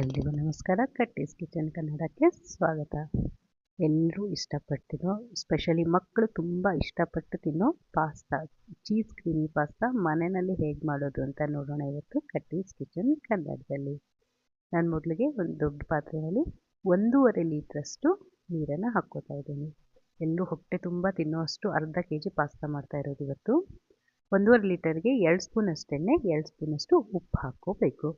ಎಲ್ರಿಗೂ ನಮಸ್ಕಾರ. ಕಟ್ಟೀಸ್ ಕಿಚನ್ ಕನ್ನಡಕ್ಕೆ ಸ್ವಾಗತ. ಎಲ್ಲರೂ ಇಷ್ಟಪಡ್ತಿರೋ ಸ್ಪೆಷಲಿ ಮಕ್ಕಳು ತುಂಬ ಇಷ್ಟಪಟ್ಟು ತಿನ್ನೋ ಪಾಸ್ತಾ ಚೀಸ್ ಕ್ರೀಮಿ ಪಾಸ್ತಾ ಮನೆಯಲ್ಲಿ ಹೇಗೆ ಮಾಡೋದು ಅಂತ ನೋಡೋಣ ಇವತ್ತು ಕಟ್ಟೀಸ್ ಕಿಚನ್ ಕನ್ನಡದಲ್ಲಿ. ನಾನು ಮೊದಲಿಗೆ ಒಂದು ದೊಡ್ಡ ಪಾತ್ರೆಯಲ್ಲಿ ಒಂದೂವರೆ ಲೀಟ್ರಷ್ಟು ನೀರನ್ನು ಹಾಕ್ಕೋತಾ ಇದ್ದೀನಿ. ಎಲ್ಲರೂ ಹೊಟ್ಟೆ ತುಂಬ ತಿನ್ನೋಷ್ಟು ಅರ್ಧ ಕೆ ಜಿ ಪಾಸ್ತಾ ಮಾಡ್ತಾ ಇರೋದು ಇವತ್ತು. ಒಂದೂವರೆ ಲೀಟರ್ಗೆ ಎರಡು ಸ್ಪೂನಷ್ಟು ಎಣ್ಣೆ ಎರಡು ಸ್ಪೂನಷ್ಟು ಉಪ್ಪು ಹಾಕ್ಕೋಬೇಕು.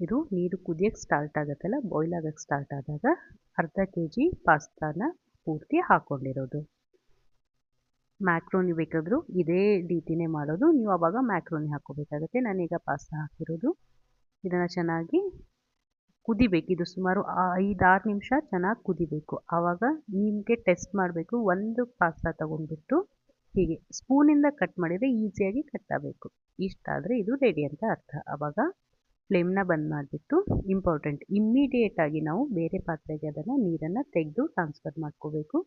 ಇದು ನೀರು ಕುದಿಯೋಕ್ಕೆ ಸ್ಟಾರ್ಟ್ ಆಗುತ್ತಲ್ಲ ಬಾಯ್ಲ್ ಆಗೋಕ್ಕೆ ಸ್ಟಾರ್ಟ್ ಆದಾಗ ಅರ್ಧ ಕೆ ಜಿ ಪಾಸ್ತಾನ ಪೂರ್ತಿ ಹಾಕ್ಕೊಂಡಿರೋದು ಮ್ಯಾಕ್ರೋನಿ ಬೇಕಾದರೂ ಇದೇ ರೀತಿನೇ ಮಾಡೋದು. ನೀವು ಆವಾಗ ಮ್ಯಾಕ್ರೋನಿ ಹಾಕ್ಕೋಬೇಕಾಗತ್ತೆ. ನಾನೀಗ ಪಾಸ್ತಾ ಹಾಕಿರೋದು. ಇದನ್ನು ಚೆನ್ನಾಗಿ ಕುದಿಬೇಕು. ಇದು ಸುಮಾರು ಐದಾರು ನಿಮಿಷ ಚೆನ್ನಾಗಿ ಕುದಿಬೇಕು. ಆವಾಗ ನಿಮಗೆ ಟೆಸ್ಟ್ ಮಾಡಬೇಕು. ಒಂದು ಪಾಸ್ತಾ ತೊಗೊಂಡ್ಬಿಟ್ಟು ಹೀಗೆ ಸ್ಪೂನಿಂದ ಕಟ್ ಮಾಡಿದರೆ ಈಸಿಯಾಗಿ ಕಟ್ಟಬೇಕು ಇಷ್ಟಾದರೆ ಇದು ರೆಡಿ ಅಂತ ಅರ್ಥ. ಆವಾಗ ಫ್ಲೇಮ್ನ ಬಂದ್ ಮಾಡಿಬಿಟ್ಟು ಇಂಪಾರ್ಟೆಂಟ್ ಇಮ್ಮಿಡಿಯೇಟಾಗಿ ನಾವು ಬೇರೆ ಪಾತ್ರೆಗೆ ಅದನ್ನು ನೀರನ್ನು ತೆಗೆದು ಟ್ರಾನ್ಸ್ಫರ್ ಮಾಡ್ಕೋಬೇಕು.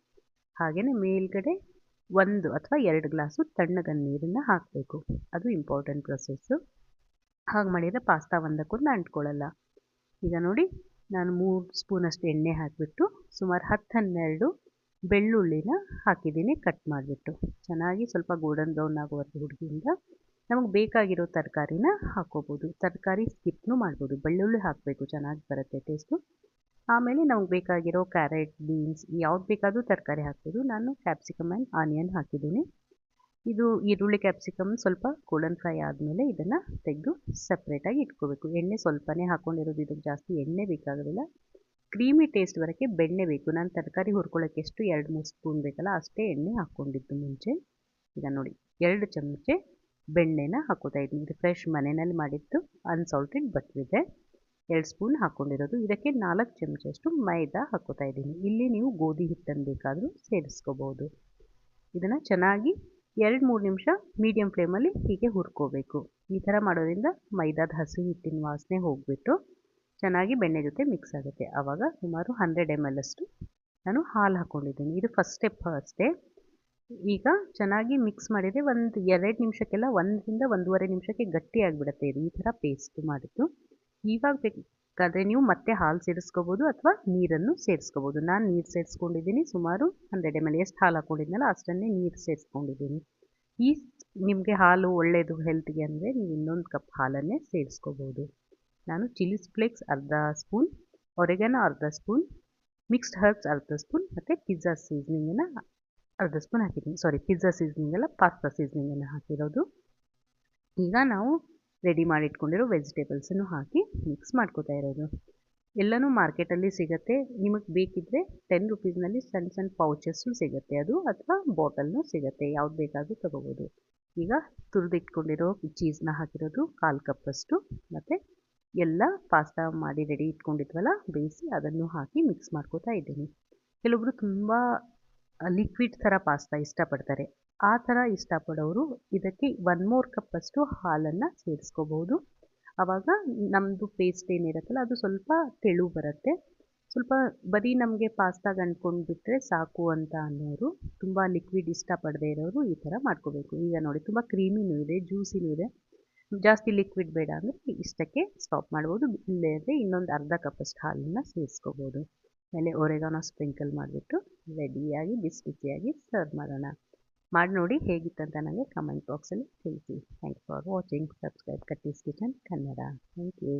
ಹಾಗೆಯೇ ಮೇಲ್ಗಡೆ ಒಂದು ಅಥವಾ ಎರಡು ಗ್ಲಾಸು ತಣ್ಣಗನ್ನ ನೀರನ್ನು ಹಾಕಬೇಕು. ಅದು ಇಂಪಾರ್ಟೆಂಟ್ ಪ್ರೊಸೆಸ್ಸು ಹಾಗೆ ಮಾಡಿದರೆ ಪಾಸ್ತಾ ಒಂದಕ್ಕೊಂದು ಅಂಟ್ಕೊಳ್ಳಲ್ಲ. ಈಗ ನೋಡಿ, ನಾನು ಮೂರು ಸ್ಪೂನಷ್ಟು ಎಣ್ಣೆ ಹಾಕಿಬಿಟ್ಟು ಸುಮಾರು ಹತ್ತು ಹನ್ನೆರಡು ಬೆಳ್ಳುಳ್ಳಿನ ಹಾಕಿದ್ದೀನಿ ಕಟ್ ಮಾಡಿಬಿಟ್ಟು. ಚೆನ್ನಾಗಿ ಸ್ವಲ್ಪ ಗೋಲ್ಡನ್ ಬ್ರೌನ್ ಆಗುವವರೆಗೆ ಹುಡುಗಿಯಿಂದ ನಮಗೆ ಬೇಕಾಗಿರೋ ತರಕಾರಿನ ಹಾಕ್ಕೋಬೋದು ತರಕಾರಿ ಸ್ಕಿಪ್ನು ಮಾಡ್ಬೋದು. ಬೆಳ್ಳುಳ್ಳಿ ಹಾಕಬೇಕು, ಚೆನ್ನಾಗಿ ಬರುತ್ತೆ ಟೇಸ್ಟು ಆಮೇಲೆ ನಮಗೆ ಬೇಕಾಗಿರೋ ಕ್ಯಾರೆಟ್ ಬೀನ್ಸ್ ಯಾವ್ದು ಬೇಕಾದರೂ ತರಕಾರಿ ಹಾಕ್ಬೋದು. ನಾನು ಕ್ಯಾಪ್ಸಿಕಮ್ ಆ್ಯಂಡ್ ಆನಿಯನ್ ಹಾಕಿದ್ದೀನಿ. ಇದು ಈರುಳ್ಳಿ ಕ್ಯಾಪ್ಸಿಕಮ್ ಸ್ವಲ್ಪ ಗೋಲ್ಡನ್ ಫ್ರೈ ಆದಮೇಲೆ ಇದನ್ನು ತೆಗೆದು ಸಪ್ರೇಟಾಗಿ ಇಟ್ಕೋಬೇಕು. ಎಣ್ಣೆ ಸ್ವಲ್ಪನೇ ಹಾಕ್ಕೊಂಡಿರೋದು ಇದಕ್ಕೆ ಜಾಸ್ತಿ ಎಣ್ಣೆ ಬೇಕಾಗೋದಿಲ್ಲ. ಕ್ರೀಮಿ ಟೇಸ್ಟ್ ಬರೋಕ್ಕೆ ಬೆಣ್ಣೆ ಬೇಕು. ನಾನು ತರಕಾರಿ ಹುರ್ಕೊಳ್ಳೋಕ್ಕೆ ಎಷ್ಟು, ಎರಡು, ಮೂರು ಸ್ಪೂನ್ ಬೇಕಲ್ಲ ಅಷ್ಟೇ ಎಣ್ಣೆ ಹಾಕ್ಕೊಂಡಿದ್ದು ಮುಂಚೆ. ಈಗ ನೋಡಿ, ಎರಡು ಚಮಚೆ ಬೆಣ್ಣೆನ ಹಾಕೋತಾ ಇದ್ದೀನಿ. ಇದು ಫ್ರೆಶ್ ಮನೆಯಲ್ಲಿ ಮಾಡಿದ್ದು ಅನ್ಸಾಲ್ಟೆಡ್ ಬಟ್ರಿದೆ ಎರಡು ಸ್ಪೂನ್ ಹಾಕ್ಕೊಂಡಿರೋದು ಇದಕ್ಕೆ ನಾಲ್ಕು ಚಮಚಷ್ಟು ಮೈದಾ ಹಾಕೋತಾ ಇದ್ದೀನಿ. ಇಲ್ಲಿ ನೀವು ಗೋಧಿ ಹಿಟ್ಟನ್ನು ಬೇಕಾದರೂ ಸೇರಿಸ್ಕೋಬೋದು. ಇದನ್ನು ಚೆನ್ನಾಗಿ ಎರಡು ಮೂರು ನಿಮಿಷ ಮೀಡಿಯಮ್ ಫ್ಲೇಮಲ್ಲಿ ಹೀಗೆ ಹುರ್ಕೋಬೇಕು. ಈ ಥರ ಮಾಡೋದ್ರಿಂದ ಮೈದಾದ ಹಸಿ ಹಿಟ್ಟಿನ ವಾಸನೆ ಹೋಗಿಬಿಟ್ಟು ಚೆನ್ನಾಗಿ ಬೆಣ್ಣೆ ಜೊತೆ ಮಿಕ್ಸ್ ಆಗುತ್ತೆ. ಆವಾಗ ಸುಮಾರು ಹಂಡ್ರೆಡ್ ಎಂ ಎಲ್ ಅಷ್ಟು ನಾನು ಹಾಲು ಹಾಕ್ಕೊಂಡಿದ್ದೀನಿ ಇದು ಫಸ್ಟ್ ಸ್ಟೆಪ್ ಅಷ್ಟೇ. ಈಗ ಚೆನ್ನಾಗಿ ಮಿಕ್ಸ್ ಮಾಡಿದರೆ ಒಂದು ಎರಡು ನಿಮಿಷಕ್ಕೆಲ್ಲ ಒಂದರಿಂದ ಒಂದೂವರೆ ನಿಮಿಷಕ್ಕೆ ಗಟ್ಟಿ ಆಗಿಬಿಡುತ್ತೆ ಇದು ಈ ಥರ ಪೇಸ್ಟ್ ಮಾಡಿದ್ದು. ಇವಾಗ ಬೇಕಾದರೆ ನೀವು ಮತ್ತೆ ಹಾಲು ಸೇರಿಸ್ಕೋಬೋದು ಅಥವಾ ನೀರನ್ನು ಸೇರಿಸ್ಕೋಬೋದು. ನಾನು ನೀರು ಸೇರಿಸ್ಕೊಂಡಿದ್ದೀನಿ, ಸುಮಾರು ಹಂಡ್ರೆಡ್ ಎಂ ಎಲ್ ಎಷ್ಟು ಹಾಲು ಹಾಕೊಂಡಿದ್ನಲ್ಲ ಅಷ್ಟನ್ನೇ ನೀರು ಸೇರಿಸ್ಕೊಂಡಿದ್ದೀನಿ. ಈ ನಿಮಗೆ ಹಾಲು ಒಳ್ಳೆಯದು ಹೆಲ್ತಿಗೆ ಅಂದರೆ ನೀವು ಇನ್ನೊಂದು ಕಪ್ ಹಾಲನ್ನೇ ಸೇರಿಸ್ಕೋಬೋದು. ನಾನು ಚಿಲ್ಲಿಸ್ ಫ್ಲೇಕ್ಸ್ ಅರ್ಧ ಸ್ಪೂನ್ ಒರೆಗನ ಅರ್ಧ ಸ್ಪೂನ್ ಮಿಕ್ಸ್ಡ್ ಹರ್ಬ್ಸ್ ಅರ್ಧ ಸ್ಪೂನ್, ಮತ್ತು ಪಿಜ್ಜಾ ಸೀಸ್ನಿಂಗನ್ನು ಅರ್ಧ ಸ್ಪೂನ್ ಹಾಕಿದ್ದೀನಿ. ಸಾರಿ ಪಿಜ್ಜಾ ಸೀಸನಿಂಗ್ ಎಲ್ಲ ಪಾಸ್ತಾ ಸೀಸ್ನಿಂಗನ್ನು ಹಾಕಿರೋದು. ಈಗ ನಾವು ರೆಡಿ ಮಾಡಿ ಇಟ್ಕೊಂಡಿರೋ ವೆಜಿಟೇಬಲ್ಸನ್ನು ಹಾಕಿ ಮಿಕ್ಸ್ ಮಾಡ್ಕೋತಾ ಇರೋದು. ಎಲ್ಲನೂ ಮಾರ್ಕೆಟಲ್ಲಿ ಸಿಗುತ್ತೆ. ನಿಮಗೆ ಬೇಕಿದ್ದರೆ ಟೆನ್ ರುಪೀಸ್ನಲ್ಲಿ ಸಣ್ಣ ಸಣ್ಣ ಪೌಚಸ್ಸು ಸಿಗುತ್ತೆ ಅದು, ಅಥವಾ ಬಾಟಲ್ನೂ ಸಿಗುತ್ತೆ. ಯಾವ್ದು ಬೇಕಾದರೂ ತೊಗೋಬೋದು. ಈಗ ತುರಿದಿಟ್ಕೊಂಡಿರೋ ಚೀಸ್ನ ಹಾಕಿರೋದು ಕಾಲು ಕಪ್ಪಷ್ಟು ಮತ್ತು ಎಲ್ಲ ಪಾಸ್ತಾ ಮಾಡಿ ರೆಡಿ ಇಟ್ಕೊಂಡಿದ್ವಲ್ಲ, ಬೇಯಿಸಿ ಅದನ್ನು ಹಾಕಿ ಮಿಕ್ಸ್ ಮಾಡ್ಕೋತಾ ಇದ್ದೀನಿ. ಕೆಲವೊಬ್ಬರು ತುಂಬ ಲಿಕ್ವಿಡ್ ಥರ ಪಾಸ್ತಾ ಇಷ್ಟಪಡ್ತಾರೆ. ಆ ಥರ ಇಷ್ಟಪಡೋರು ಇದಕ್ಕೆ ಒನ್ ಮೋರ್ ಕಪ್ಪಷ್ಟು ಹಾಲನ್ನು ಸೇರಿಸ್ಕೋಬಹುದು. ಆವಾಗ ನಮ್ಮದು ಪೇಸ್ಟ್ ಏನಿರುತ್ತಲ್ಲ ಅದು ಸ್ವಲ್ಪ ತೆಳು ಬರುತ್ತೆ. ಸ್ವಲ್ಪ ಬರೀ ನಮಗೆ ಪಾಸ್ತಾಗ ಅಂದ್ಕೊಂಡ್ಬಿಟ್ರೆ ಸಾಕು ಅಂತ ಅನ್ನೋರು, ತುಂಬ ಲಿಕ್ವಿಡ್ ಇಷ್ಟಪಡದೇ ಇರೋರು ಈ ಥರ ಮಾಡ್ಕೋಬೇಕು. ಈಗ ನೋಡಿ ತುಂಬ ಕ್ರೀಮಿನೂ ಇದೆ ಜ್ಯೂಸಿನೂ ಇದೆ. ಜಾಸ್ತಿ ಲಿಕ್ವಿಡ್ ಬೇಡ ಅಂದರೆ ಇಷ್ಟಕ್ಕೆ ಸ್ಟಾಪ್ ಮಾಡ್ಬೋದು. ಇಲ್ಲದೇ ಇನ್ನೊಂದು ಅರ್ಧ ಕಪ್ಪಷ್ಟು ಹಾಲನ್ನು ಸೇರಿಸ್ಕೋಬೋದು ಮೇಲೆ ಒರೆಗಾನೋ ಸ್ಪ್ರಿಂಕಲ್ ಮಾಡಿಬಿಟ್ಟು ರೆಡಿಯಾಗಿ ಬಿಸಿ ಬಿಸಿಯಾಗಿ ಸರ್ವ್ ಮಾಡೋಣ. ಮಾಡಿ ನೋಡಿ ಹೇಗಿತ್ತಂತ ನನಗೆ ಕಮೆಂಟ್ ಬಾಕ್ಸಲ್ಲಿ ತಿಳಿಸಿ. Thanks for watching subscribe Katti's Kitchen Kannada. Thank you